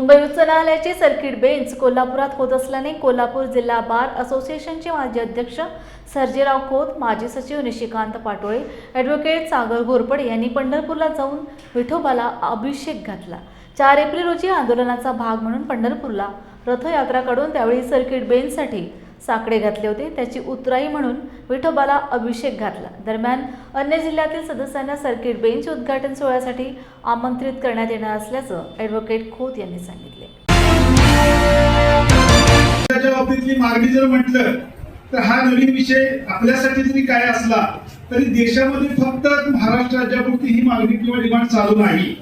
मुंबई उच्च न्यायालयाची circuit bench कोल्हापुरात होत असल्याने कोल्हापूर जिल्हा बार असोसिएशनचे माजी अध्यक्ष सर्जेराव खोत माजी सचिव निशिकांत पाटोळे ॲडव्होकेट सागर घोरपडे यांनी पंढरपूरला जाऊन विठोबाला अभिषेक घातला. चार एप्रिल रोजी आंदोलनाचा भाग म्हणून पंढरपूरला रथयात्रा काढून त्यावेळी सर्किट बेंचसाठी साकडे घातले होते. त्याची उतराई म्हणून विठोबाला अभिषेक घातला. दरम्यान अन्य जिल्ह्यातील सदस्यांना सर्किट बेंच उद्घाटन सोहळ्यासाठी आमंत्रित करण्यात येणार असल्याचं ॲडव्होकेट खोत यांनी सांगितले. बाबतीतली मागणी जर म्हटलं तर हा नवीन विषय आपल्यासाठी जरी काय असला तरी देशामध्ये फक्त महाराष्ट्र राज्यापुरती ही मागणी किंवा डिमांड चालू नाही.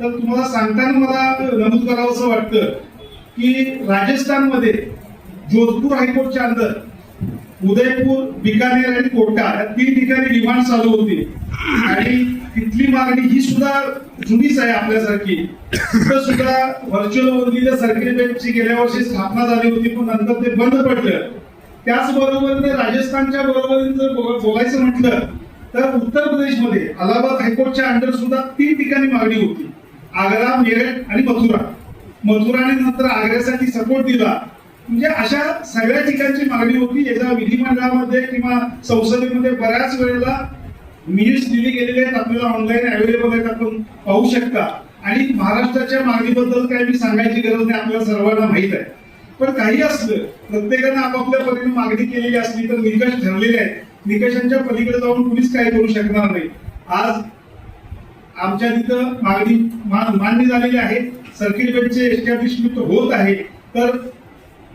तर तुम्हाला सांगताना मला नमूद करावं असं वाटतं की राजस्थानमध्ये जोधपूर हायकोर्टच्या अंदर उदयपूर बिकानेर आणि कोटा या तीन ठिकाणी डिमांड चालू होती. आणि तिथली मागणी ही सुद्धा जुनीच आहे आपल्यासारखी. तिथं सुद्धा व्हर्च्युअल वर्गीय सरकारी बँकची गेल्या वर्षी स्थापना झाली होती पण नंतर ते बंद पडलं. त्याचबरोबर राजस्थानच्या बरोबरीने जर बोलायचं म्हटलं तर उत्तर प्रदेशमध्ये अलाहाबाद हायकोर्टच्या अंडर सुद्धा तीन ठिकाणी मागणी होती. आग्रा मेरठ आणि मथुरा. मथुराने नंतर आग्र्यासाठी सपोर्ट दिला. म्हणजे अशा सगळ्या ठिकाणची मागणी होती. याचा विधिमंडळामध्ये किंवा संसदेमध्ये बऱ्याच वेळेला मिनिट्स दिली गेलेले आहेत. आपल्याला ऑनलाईन अवेलेबल आहेत. आपण पाहू शकता. आणि महाराष्ट्राच्या मागणीबद्दल काय मी सांगायची गरज नाही. आपल्याला सर्वांना माहीत आहे. पण काही असलं प्रत्येकानं आपापल्या परीने मागणी केलेली असली तर निकष ठरलेले आहेत. निकषांच्या पलीकडे जाऊन कुणीच काय करू शकणार नाही. आज आमच्या तिथं मागणी मान्य झालेली आहे. सर्किट बेंचचे एस्टॅब्लिशमेंट होत आहे तर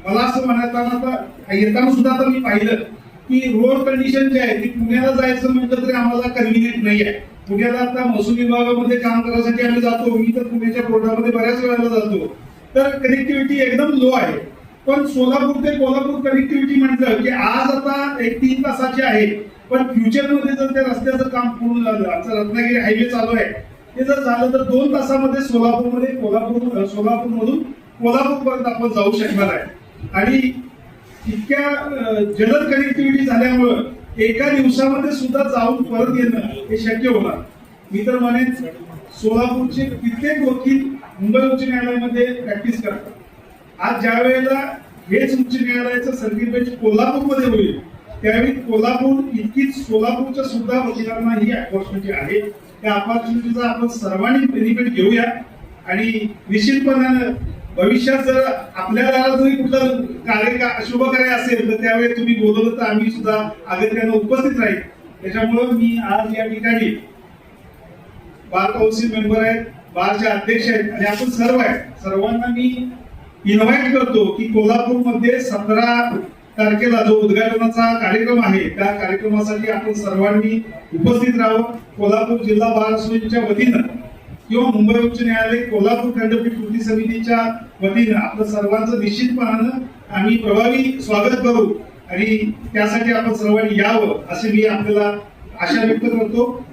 मला असं म्हणायचं आता येताना सुद्धा आता मी पाहिलं की रोड कंडिशन जे आहे ती पुण्याला जायचं म्हटलं तरी आम्हाला कन्व्हिनियंट नाही आहे. पुण्याला आता महसूल विभागामध्ये काम करण्यासाठी आम्ही जातो मी तर पुण्याच्या बोर्डामध्ये बऱ्याच वेळेला जातो. तर कनेक्टिव्हिटी एकदम लो आहे. पण सोलापूर ते कोल्हापूर कनेक्टिव्हिटी म्हटलं की आज आता एक तीन तासाची आहे. पण फ्युचरमध्ये जर त्या रस्त्याचं काम पूर्ण झालं आमचा रत्नागिरी हायवे चालू आहे ते जर झालं तर दोन तासामध्ये सोलापूरमध्ये कोल्हापूर सोलापूरमधून कोल्हापूरपर्यंत आपण जाऊ शकणार आहे. आणि इतक्या जलद कनेक्टिव्हिटी झाल्यामुळं एका दिवसामध्ये सुद्धा जाऊन परत येणं हे शक्य होणार. मी तर म्हणेन सोलापूरचे कित्येक वकील मुंबई उच्च न्यायालयामध्ये प्रॅक्टिस करतात. आज ज्या वेळेला हेच उच्च न्यायालयाचं सर्किट बेंच कोल्हापूरमध्ये होईल त्यावेळी कोल्हापूर इतकीच सोलापूरच्या सुद्धा वकिलांना ही अपॉर्च्युनिटी आहे त्या अपॉर्च्युनिटीचा आपण सर्वांनी बेनिफिट घेऊया. आणि निश्चितपणानं भविष्यात जर आपल्याला जरी कुठलं कार्य का- शुभ कार्य असेल तर त्यावेळी तुम्ही बोलवलं तर आम्ही सुद्धा अगत्यानं उपस्थित राहील. त्याच्यामुळं मी आज या ठिकाणी बार कौन्सिल मेंबर आहेत बारचे अध्यक्ष आहेत आणि आपण सर्व आहेत. सर्वांना मी इन्व्हाइट करतो की कोल्हापूरमध्ये सतरा तारखेला जो उद्घाटनाचा कार्यक्रम आहे त्या कार्यक्रमासाठी आपण सर्वांनी उपस्थित राहावं. कोल्हापूर जिल्हा बार असोसिएशनच्या वतीनं किंवा मुंबई उच्च न्यायालय कोल्हापूर खंडपीठ कृती समितीच्या वतीनं आपलं सर्वांचं निश्चितपणानं आम्ही प्रभावी स्वागत करू आणि त्यासाठी आपण सर्वांनी यावं असे मी आपल्याला आशा व्यक्त करतो.